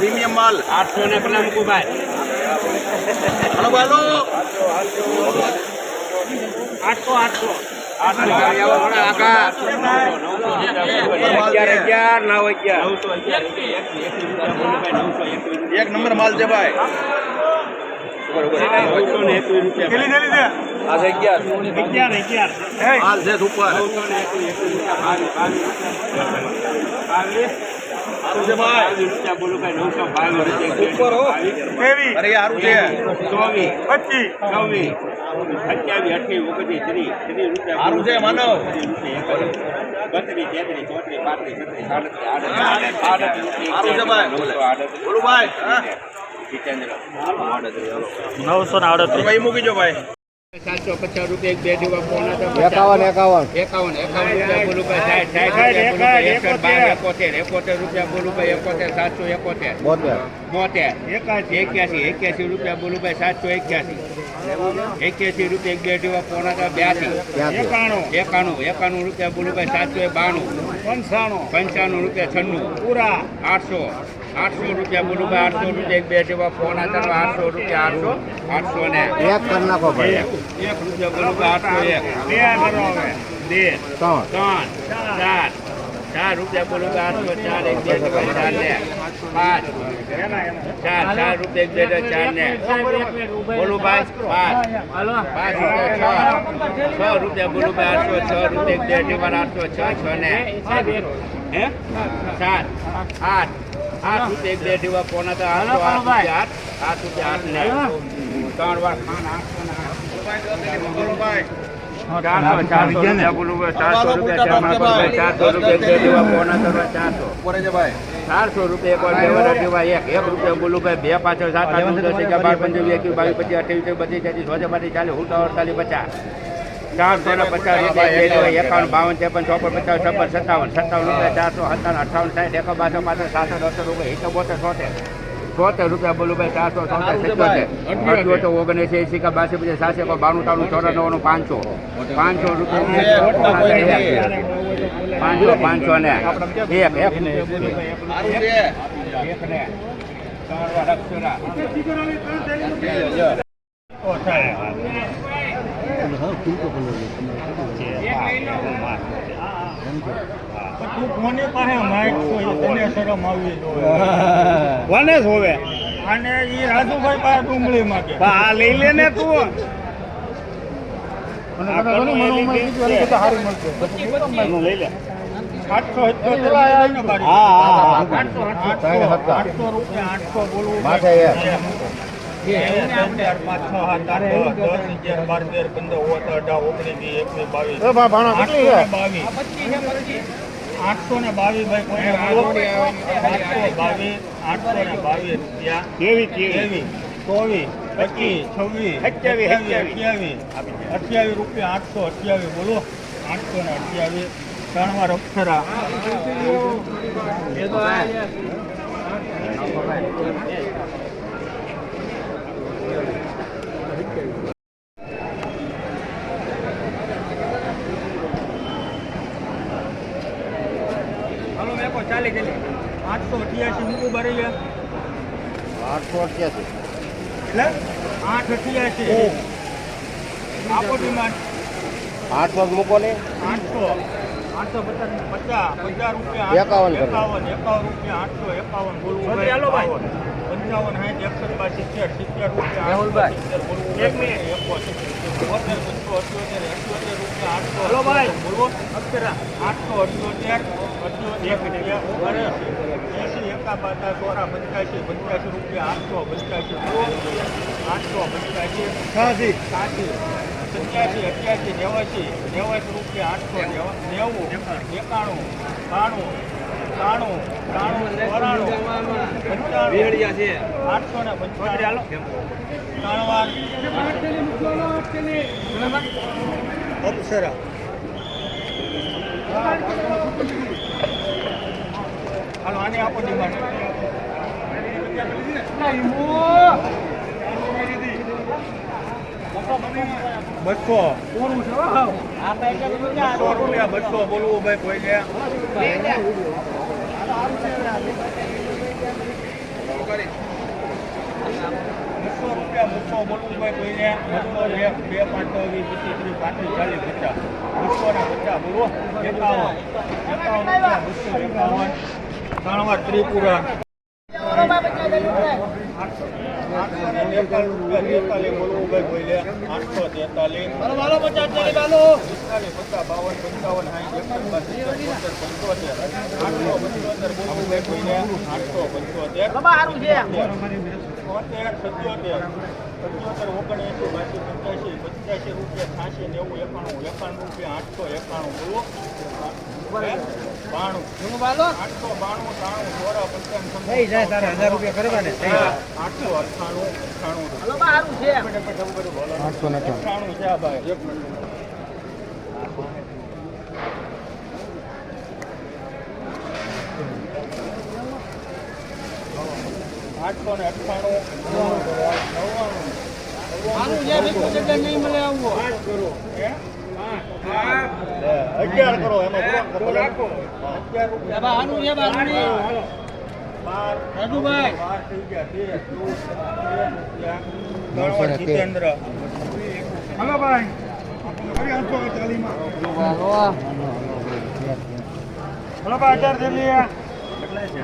Premium માલ આઠસો ને પેલા મૂકું ભાઈ હાલો હાલો આઠસો આઠસો આઠસો અગિયાર અગિયાર નવ અગિયાર નવસો અગિયાર એક નંબર માલ છે ભાઈ નવસો ને એકવીસ રૂપિયા આ છે અગિયાર અગિયાર અગિયાર માલ છે સુપર નવસો ને આડત્રીસ. મૂકી જો ભાઈ. સાતસો પચાસ રૂપિયા એક બે જેવા એકાવન એકાવન. એકાવન એકાવન રૂપિયા બોલું સાઠ સાઠ રૂપિયા બાર એકોતેર. એકોતેર રૂપિયા બોલું ભાઈ એકોતેર સાતસો એકોતેર. બોતેર. એક્યાસી એક્યાસી રૂપિયા બોલુભાઈ સાતસો એક્યાસી. એક્યાસી રૂપિયા એક બે જેવા પોણા તો બ્યાસી. એકાણું. એકાણું એકાણું રૂપિયા બોલું ભાઈ સાતસો બાણું. પંચાણું. પંચાણું રૂપિયા છન્નું. પૂરા. આઠસો. આઠસો રૂપિયા બોલું ભાઈ આઠસો રૂપિયા એક બે જેવા ફોન ચાલો આઠસો રૂપિયા આઠસો આઠસો ને એક. કરી નાખો ભાઈ. એક રૂપિયા બોલું ભાઈ આઠસો એક. બે કરો હવે. બે ત્રણ. ત્રણ ચાર. ચાર રૂપિયા બોલું કે આઠસો ચાર એક બે ત્રણ ચાર ને પાંચ. ચાર ચાર રૂપિયા એક બે ચાર ને બોલું ભાઈ પાંચ. પાંચ રૂપિયા છ. છ રૂપિયા બોલું ભાઈ આઠસો છ રૂપિયા એક બે ત્રણ આઠસો છ છ ને હે? સાત આઠ. આઠ રૂપિયા એક બે ડીવા પોણા તો આઠસો આઠ આઠ. આઠ રૂપિયા આઠ ને ત્રણ વાર ખાન આઠસો ને આઠ. બોલો ભાઈ ચારસો રૂપિયા બોલું ચારસો રૂપિયા ચારસો ચારસો રૂપિયા બે જેવા પોણા કરવા ચારસો. ભાઈ. ચારસો રૂપિયા એક વાર બે વાર જેવા એક એક રૂપિયા બોલું ભાઈ બે પાછળ સાત બાર પંદર બાવીસ પચીસ અઠ્યાવીસ બધી ચાલી સો ચાલીસ ઉલટા અડતાલીસ પચાસ. ચારસો ને પચાસ રૂપિયા એકાવન. બાવન ત્રેપન ચોપન પચાસ છપ્પન સત્તાવન. સત્તાવન રૂપિયા ચારસો સત્તાવન અઠાવન સાઠ એકો બાસો પાછળ સાતસો દસો રૂપિયા. એકો બોતેર છોતેર સોતેર રૂપિયા બોલું ભાઈ ચારસો ચોતેર સિત્યોતેર. અઠ્યોતેર ઓગણએંસી એસી કા બાસી પચાસ સાસી કો બાણું પાંચસો. પાંચસો રૂપિયા પાંચસો પાંચસો ને. એક ને. ત્રણ કલર તું કોની પાસે માઇક છો તને શરમ આવવી જોઈએ કોને જોવે? અને ઈ રાજુભાઈ પાસે ડુંગળી માંગે. આ લઈ લે ને તું. લઈ લે. આઠસો રૂપિયા આઠસો બોલવું એ આઠસો ને બાવીસ. ચોવીસ પચીસ છવ્વીસ અઠ્યાવીસ, અઠ્યાવીસ અઠ્યાવીસ રૂપિયા આઠસો અઠ્યાવીસ બોલો આઠસો ને અઠ્યાવીસ ત્રણ વાર અક્ષરા હાલો મેકો ચાલી ગયેલી આઠસો અઠ્યાસી મૂકું ભરી લે આઠસો અઠ્યાસી. એટલે આઠ અઠ્યાસી. આપો ડિમાન્ડ. આઠસો મૂકો ને. આઠસો. આઠસો પચાસ પચાસ. પચાસ રૂપિયા એકાવન. એકાવન એકાવન રૂપિયા આઠસો એકાવન. બોલવું પંચાવન સાઠ એકસઠ બાર સિત્તેર સિત્તેર રૂપિયા રાહુલભાઈ. સિત્તેર એક મિનિટ. એકોતેર બોતેર બસો અઠ્યોતેર અઠ્યોતેર રૂપિયા આઠસો હલો ભાઈ. બોલવો અક્ષરા આઠસો અઠ્યોતેર અઠ્યોતેર એસી એકાબાતા સોરા પંચ્યાસી પંચ્યાસી રૂપિયા આઠસો પંચ્યાસી. આઠસો પંચ્યાસી. સાસી સાસી સત્યાસી અઠ્યાસી નેવાસી નેવાસી રૂપિયા આઠસો નેવા- નેવું એકાણું બાણું ત્રાણું ત્રાણું ચોરાણું પંચાણું આઠસો ને પંચાણું. ત્રણ વાર. અપ્સરા હાલો આને આપો ડિમાન્ડ બસો બસો રૂપિયા બસો બોલવું ભાઈ કોઈ બસો બોલવું ભાઈ કોઈને બસો એક, બે પાંચ વીસ પચીસ ત્રીસ પાંત્રીસ ચાલીસ પચાસ બસો ને પચાસ બોલો. એકાવન. એકાવન બસો એકાવન. ત્રણવાર ત્રિપુરા. આઠસો બોલવું તેતાલીસ પચાસ બાવન પંચાવન પંચોતેર આઠસો પંચોતેર બોલવું ભાઈ કોઈને આઠસો પંચોતેર તોતેર સત્યોતેર સત્યોતર ઓગણએંસી બાસી પંચ્યાસી પંચ્યાસી રૂપિયા છ્યાસી નેવું એકાણું એકાણું રૂપિયા આઠસો એકાણું બોલો બાણું. આઠસો બાણું ત્રાણું ચોરા પંચાવન થઈ જાય તારે હજાર રૂપિયા કરવા ને? આઠસો અઠ્ઠાણું અઠ્ઠાણું. આઠસો ને અઠ્ઠાણું. છે આ ભાઈ આઠસો ને અઠ્ઠાણું. અગિયાર કરો એમાં થઈ. જીતેન્દ્ર. હલો ભાઈ. હલો ભાઈ અઢાર થેલી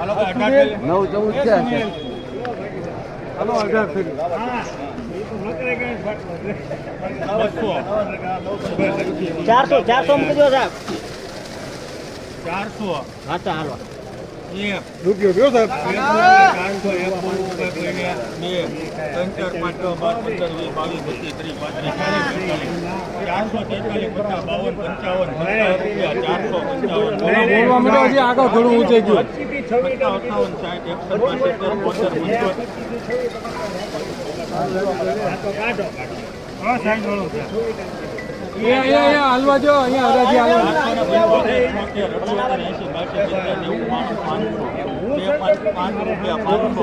હલો ભાઈ અઢાર થેલી નવ ચૌદ છે. હલો અઢાર બસો ચારસો ચારસો મૂકી દો સાહેબ. ચારસો. હા તો હાલો. રૂપિયો દો સાહેબ? બોલવું માટે હજી આગળ ઘણું ઊંચે ગયું. પચાસ અઠાવન હાલવા જો અહીંયા હરાજી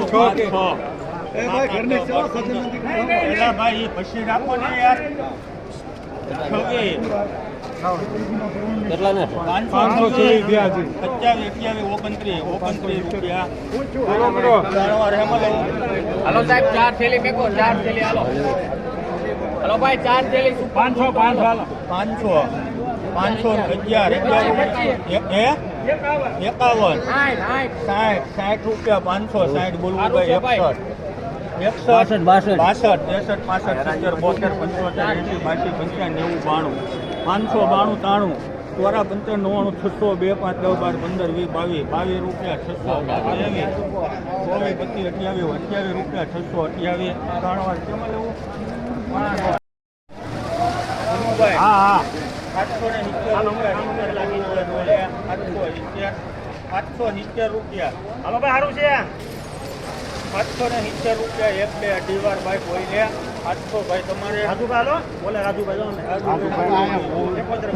છ. એલા ભાઈ, પછી રાખો ને યાર. કેટલા ને પાંચસો પચાસ અઠ્યાવીસ ઓગણત્રીસ ઓગણત્રીસ રૂપિયા. હાલો સાહેબ ચાર થેલી મેકો ચાર થેલી હાલો. હાલો ભાઈ ચાર થેલી પાંચસો પાંચસો. હાલો પાંચસો પાંચસો અગિયાર. અગિયાર એકાવન. સાઠ સાઠ. રૂપિયા પાંચસો સાઠ બોલવું ભાઈ. એકસઠ. બાસઠ, બાસઠ. બાસઠ ત્રેસઠ પાસઠ સિત્તેર બોતેર પંચોતેર એંસી બાસી પંચાવન નેવું બાણું. પાંચસો બાણું ત્રાણું. ચોરા પંચાવન નવ્વાણું છસો બે પાંચ દસ બાર પંદર વીસ બાવીસ બાવીસ રૂપિયા છસો ત્રેવીસ ચોવીસ પચીસ અઠ્યાવીસ અઠ્યાવીસ રૂપિયા છસો અઠ્યાવીસ. ત્રણ વાર કેમાં લેવું? હા હા સિત્તેર રૂપિયા હાલો ભાઈ સારું છે આઠસો ને સિત્તેર રૂપિયા એક બે અઢી વાર ભાઈ કોઈ લે આઠસો ભાઈ તમારે રાજુભાઈ હાલો બોલે રાજુભાઈ એકોતેર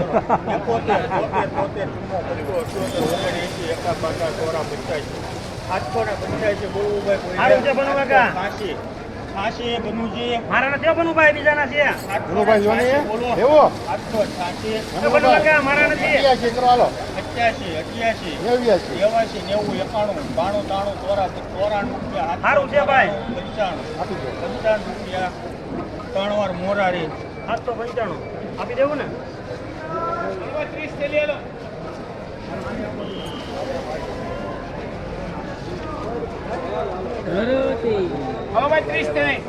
એકોતેર તોતેર તોતેર ચુમ્મો પચીસો અઠ્યોતેર ઓગણ એકા બાકા ચોરા પંચ્યાસી આઠસો ને પંચ્યાસી બોલવું ભાઈ કોઈ સારું છે. બનુ કાકા. છાસી છાસી બનુજી મારા નથી બનુભાઈ બીજાના છે એવો? આઠસો છાસી બનુ કાકા મારા નથી. અઠ્યાસી અઠ્યાસી નેવાસી નેવું એકાણું બાણું ત્રાણું ચોરા ચોરાણું રૂપિયા સારું છે ભાઈ. પંચાણું. પંચાણું રૂપિયા ત્રણ વાર મોરારી સાતસો પંચાણું. આપી દેવું ને? હાલો ભાઈ ત્રીસ થેલી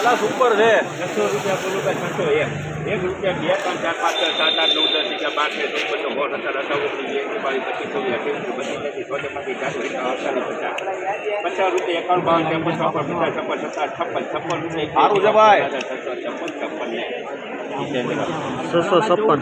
પ્લસ ઉપર છે. છસો રૂપિયા બોલું કે છસો એક. એક રૂપિયા બે ત્રણ ચાર પાંચ છ સાત આઠ નવ દસ અગિયાર બાર તેર ચૌદ પંદર સોળ સત્તર અઠાવન ઓગણીસ વીસ બાવીસ પચીસ છવ્વીસ અઠ્યાવીસ બત્રીસ તેત્રીસ ચોતેર પાંત્રીસ રૂપિયા અડતાલીસ પચાસ પચાસ રૂપિયા એકાવન બાવન ત્રેપન ચોપન પચાસ છપ્પન સત્તાવન છપ્પન છપ્પન રૂપિયા સારું છે ભાઈ. છપ્પન છપ્પન ને. છસો છપ્પન.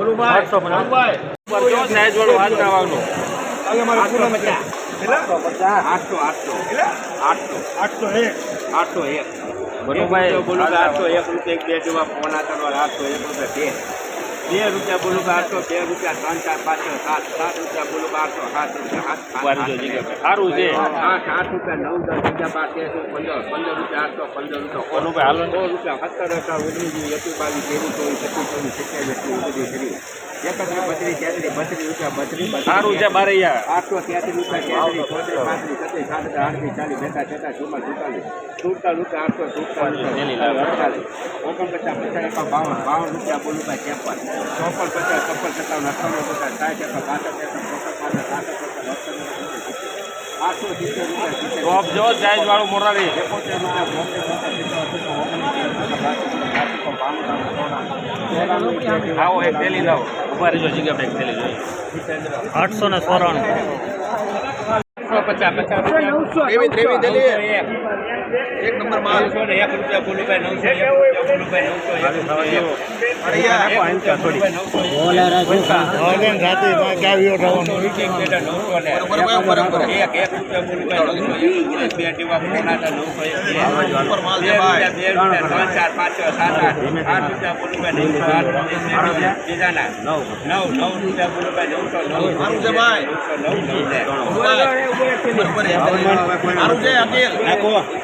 આઠસો નાવાનું આઠસો આઠસો આઠસો આઠસો એક. આઠસો એક. આઠસો એક રૂપિયા એક બે જેમાં ફોન આઠસો એક રૂપિયા બે. બે રૂપિયા બોલું બારસો બે રૂપિયા ત્રણ ચાર પાંચ સાત સાત રૂપિયા બોલું બારસો સાત રૂપિયા સાત સારું છે. આઠ આઠ રૂપિયા નવ દસ રૂપિયા બાર તેર પંદર પંદર રૂપિયા આઠસો પંદર રૂપિયા. હાલો સો રૂપિયા સત્તર અઢાર ઓગણીસ વીસ એકવીસ બાવીસ ત્રેવીસ ચોવીસ છત્રીસ ચોવીસ ઓગણત્રીસ ત્રીસ એકત્રીસ બત્રીસ તેત્રીસ બત્રીસ રૂપિયા બત્રીસ સારું છે બારે આઠસો ત્યાંસી રૂપિયા તેત્રીસ ચોત્રીસ પાંત્રીસ છત્રીસ સાત આઠત્રીસ ચાલીસ સુડતાલીસ સુડતાલીસ રૂપિયા આઠસો સુડતાલીસ અડતાલીસ ઓગણપચાસ પચાસ એકાવન બાવન બાવન રૂપિયા બોલું ભાઈ ત્રેપન ચોપન પચાસ છપ્પન સત્તાવન અઠાવન પચાસ સાઠ એકાવન બાસઠ ત્રેસઠ ચોસઠ પાંસઠ સાસઠ સત્તર આઠસો સિત્તેર રૂપિયા સિત્તેર જો સાઈઝ વાળું મોરારી એકોતેર રૂપિયા આવો એક થેલી લાવો. ઊભા રહેજો જગ્યા પર એક થેલી જોઈએ આઠસો ને સોરાણું પચાસ પચાસ રૂપિયા એક નંબર માલ નવસો ને એક રૂપિયા બોલું ભાઈ નવસો એક રૂપિયા બોલું ભાઈ નવસો એક રૂપિયા એક.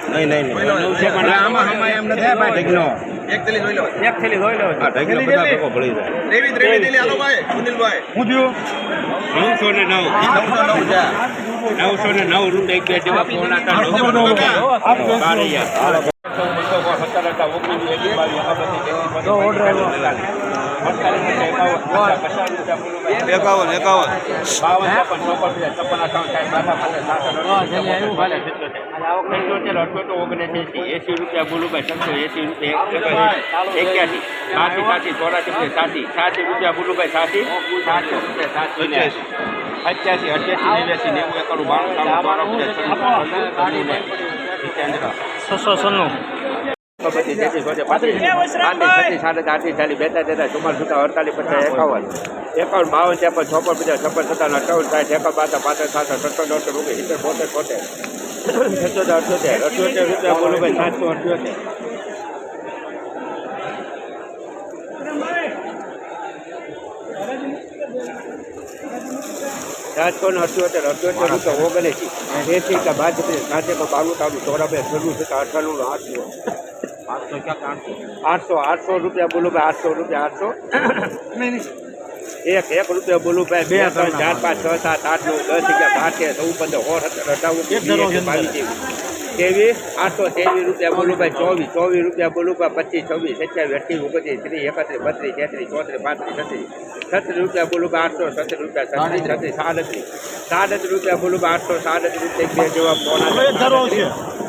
અરે ભાઈ નવસો એક. એક એક રૂપિયા બોલું ભાઈ. નવસો એક. પોણા હતા, નવસો એક. બે રૂપિયા, બે રૂપિયા, ત્રણ ચાર પાંચ છ સાત આઠ આઠ રૂપિયા બોલું ભાઈ નવસો આઠ રૂપિયા, બીજા બીજાના નવ નવસો નવ. નવસો આમાં એમ નથી ઢગલો. થેલી જોઈ લો આ ઢગલો બધા ભળી જાય નવસો ને નવ નવસો ને રૂપિયા એક બે જેવા પોણા હતા, નવસો ને નવ. બારે યાર. બસો, સત્તર એકાવન. એકાવન એસી રૂપિયા બોલું સત્તર, એંસી રૂપિયા, એક્યાસી, સાસી, સાસી, ચોરાસી રૂપિયા, સાસી, સાસી રૂપિયા બોલું ભાઈ, સાસી, સાતસો રૂપિયા, સાતસો અઠ્યાસી, અઠ્યાસી, નેવ્યાસી, નેવું, એકાણું, બાણું, ત્રાણું, ચોરાણું, સિત્તેર. છસો તેત્રીસ, ચોત્રીસ, પાંત્રીસ, પાંત્રીસ, છત્રીસ, સાડત્રીસ, આડત્રીસ, ચાલીસ, બેતાલીસ, તેતાલીસ, ચુમ્માલીસ, સુડતાલીસ, અડતાલીસ, પચાસ, એકાવન. એકાવન બાવન ત્રેપન છપ્પન પચાસ છપ્પન સત્તાવન અઠાવન સાઠ એકાવન બાસઠ પાંત્રીસ સાસઠ સત્તર દોઢસો રૂપિયા સિત્તેર બોતેર બોતેર સત્તોતેર અઠ્યોતેર અઠ્યોતેર રૂપિયા બોલો ભાઈ સાતસો અઠ્યોતેર સાતસો અઠ્યોતેર અઠ્યોતેર રૂપિયા ઓગણએંસી એસી કે બાજરી સાતે કે બાણું ચોરાબે છન્નું થતા અઠાણું આઠસો આઠસો આઠસો રૂપિયા બોલું ભાઈ આઠસો રૂપિયા આઠસો. એક એક રૂપિયા બોલું ભાઈ બે ત્રણ ચાર પાંચ છ સાત આઠ નવ દસ અગિયાર બાર તેર ચૌદ પંદર વીસ, એકવીસ, બાવીસ ત્રેવીસ ત્રેવીસ આઠસો ત્રેવીસ રૂપિયા બોલું ભાઈ ચોવીસ ચોવીસ રૂપિયા બોલું ભાઈ પચીસ છવ્વીસ સત્યાવીસ અઠ્યાવીસ ઓગણત્રીસ ત્રીસ એકત્રીસ બત્રીસ તેત્રીસ ચોત્રીસ પાંત્રીસ છત્રીસ. છત્રીસ રૂપિયા બોલું બારસો આઠસો છત્રીસ રૂપિયા છત્રીસ છત્રીસ સાડત્રીસ. સાડત્રીસ રૂપિયા બોલું બારસો આઠસો સાડત્રીસ રૂપિયા બે જેવા પોણા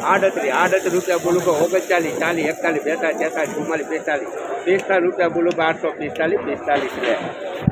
આડત્રીસ આડત્રીસ રૂપિયા બોલું ભાઈ ઓગણચાલીસ ચાલીસ એકતાલીસ બેતાલીસ તેતાલીસ ચુમ્માલીસ પિસ્તાલીસ પિસ્તાલીસ રૂપિયા બોલું બારસો આઠસો પિસ્તાલીસ પિસ્તાલીસ